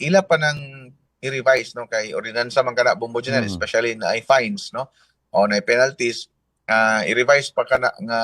ila pa nang i-revise no kay ordinansa man kana Bumbo General Mm. especially na ay fines no o na penalties ah, i-revise pa kana nga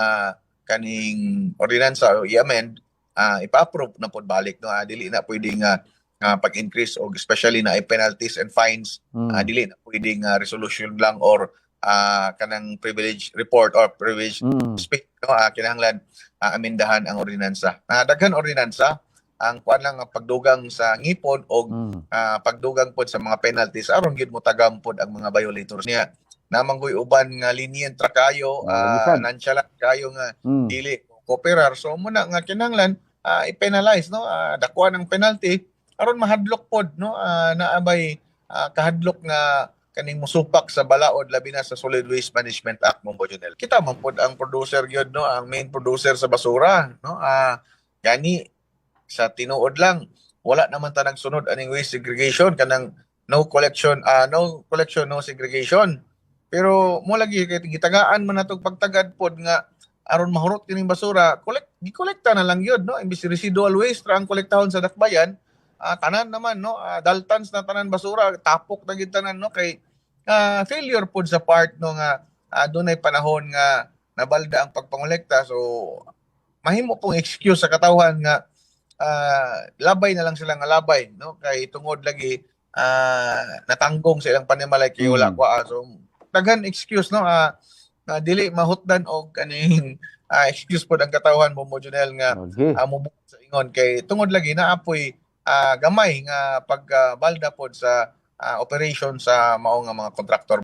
kaning ordinansa o i-amend ah, ipa-approve na pod balik no Ah, dili na pwedeng nga ah, pag-increase o especially na ay penalties and fines Mm. ah, dili na pwedeng ah, resolution lang or ah, kanang privilege report or privilege Mm. speak no uh, kinahanglan ah, amendahan ang ordinansa. Uh, daghan ordinansa ang kuan lang ang pagdugang sa ngipon o Mm. ah, pagdugang pod sa mga penalties aron gid mo tagam pod ang mga violators niya. Namanggoy uban nga lenient ra kayo, uh, nonchalant kayo nga Mm. dili kooperar. So muna nga kinahanglan ah, i-penalize no, uh, dakuan ng penalty aron mahadlok pod no ah, naabay ah, kahadlok nga kaning musupak sa balaod labi na sa Solid Waste Management Act mo Junel. Kita man pod ang producer gyud no, ang main producer sa basura no. Ah gani sa tinuod lang wala naman ta nagsunod aning waste segregation kanang no collection ah no collection no segregation. Pero mo lagi kay gitagaan man natong pagtagad pod nga aron mahurot kining basura, collect gikolekta na lang yun, no? Imbis residual waste ra ang kolektahon sa dakbayan, ah, tanan naman, no? Ah, daltons na tanan basura, tapok na tanan, no? Kay ah, failure pod sa part no nga uh, dunay panahon nga nabalda ang pagpangolekta. So mahimo pong excuse sa katawhan nga ah, labay na lang sila nga labay, no? Kay tungod lagi ah, natanggong sa ilang panimalay kay wala Mm. kwa. So daghan excuse no ah, nga dili mahutdan og kaning ah, excuse pod ang katawhan mo mo Junel nga Okay. uh, mubukod sa ingon kay tungod lagi na apoy ah, gamay nga pagbalda pod sa ah, operation sa mao nga mga kontraktor